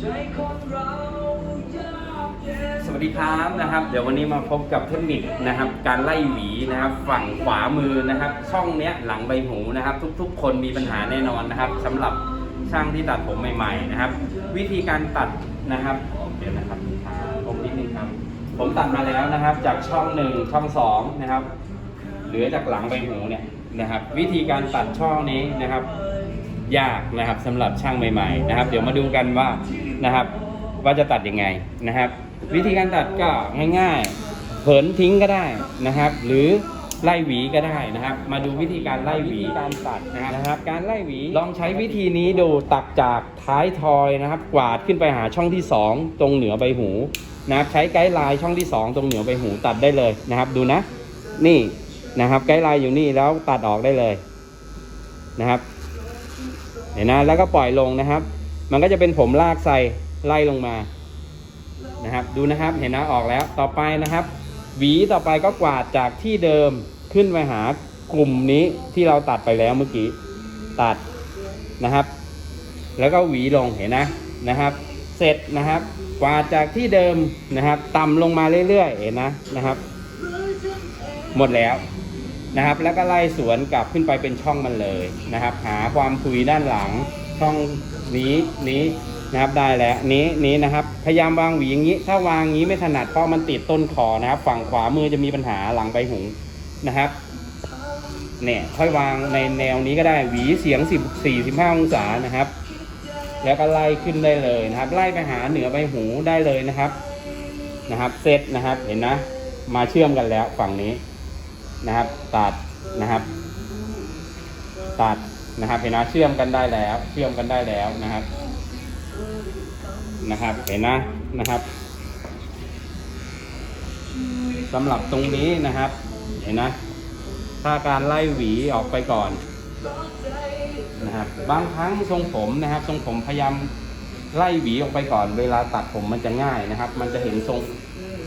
สวัสดีครับนะครับ เดี๋ยววันนี้มาพบกับเทคนิคนะครับ การไล่หวีนะครับ ฝั่งขวามือนะครับ ช่องเนี้ยหลังใบหูนะครับ ทุกๆ คนมีปัญหาแน่นอนนะครับสำหรับช่างที่ตัดผมใหม่ ๆ นะครับ วิธีการตัดนะครับเดี๋ยวนะครับผมนิดนึงครับ ผมตัดมาแล้วนะครับ จากช่องหนึ่งช่องสองนะครับเหลือจากหลังใบหูเนี่ยนะครับ วิธีการตัดช่องนี้นะครับ ยากนะครับสำหรับช่างใหม่ ๆ นะครับ เดี๋ยวมาดูกันว่า นะครับ ว่าจะตัดยังไงนะครับ วิธีการตัดก็ง่าย ๆ เผินทิ้งก็ได้นะครับ หรือไล่หวีก็ได้นะครับ มาดูวิธีการไล่หวีการตัดนะครับ การไล่หวีลองใช้วิธีนี้ดูตักจากท้ายทอยนะครับ กวาดขึ้นไปหาช่องที่สองตรงเหนือใบหูนะครับใช้ไกด์ไลน์ช่องที่สองตรงเหนือใบหูตัดได้เลยนะครับ ดูนะ นี่นะครับ ไกด์ไลน์อยู่นี่แล้วตัดออกได้เลยนะครับ เห็นนะแล้วก็ปล่อยลงนะครับ มันก็จะเป็นผมลากใส่ไล่ลงมานะครับดูนะครับเห็นนะออกแล้วต่อไปนะครับ หวีต่อไปก็กวาดจากที่เดิมขึ้นไปหากลุ่มนี้ที่เราตัดไปแล้วเมื่อกี้ตัดนะครับ แล้วก็หวีลงเห็นนะนะครับ เสร็จนะครับ กวาดจากที่เดิมนะครับ ต่ำลงมาเรื่อยๆเห็นนะนะครับ หมดแล้วนะครับ แล้วก็ไล่สวนกลับขึ้นไปเป็นช่องมันเลยนะครับ หาความคุยด้านหลัง ช่องนี้นี้นะครับได้แล้วนี้นี้นะครับ พยายามวางหวีอย่างนี้ ถ้าวางอย่างนี้ไม่ถนัดเพราะมันติดต้นคอนะครับ ฝั่งขวามือจะมีปัญหาหลังใบหูนะครับเนี่ยค่อยวางในแนวนี้ก็ได้หวีเสียง10 45องศานะครับ แล้วก็ไล่ขึ้นได้เลยนะครับ ไล่ไปหาเหนือใบหูได้เลยนะครับนะครับเซตนะครับเห็นนะ มาเชื่อมกันแล้วฝั่งนี้นะครับ ตัดนะครับ ตัด นะครับเห็นนะเชื่อมกันได้แล้ว เชื่อมกันได้แล้วนะครับ นะครับ เห็นนะนะครับสำหรับตรงนี้นะครับ เห็นนะ ถ้าการไล่หวีออกไปก่อนนะครับ บางครั้งทรงผมนะครับ ทรงผมพยายามไล่หวีออกไปก่อน เวลาตัดผมมันจะง่ายนะครับ มันจะเห็นทรง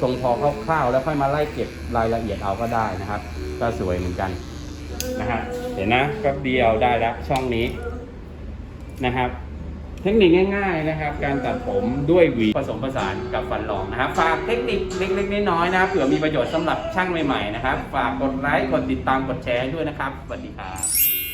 ทรงพอคร่าวๆแล้วค่อยมาไล่เก็บรายละเอียดเอาก็ได้นะครับ ก็สวยเหมือนกัน นะครับเห็นนะก็เดียวได้แล้วช่องนี้นะครับ เทคนิคง่าย ๆนะครับ การตัดผมด้วยหวีผสมผสานกับฟันหลองนะครับฝากเทคนิคเล็กๆน้อยๆนะครับเผื่อมีประโยชน์สำหรับช่างใหม่ๆนะครับ ฝากกดไลค์กดติดตามกดแชร์ด้วยนะครับสวัสดีครับ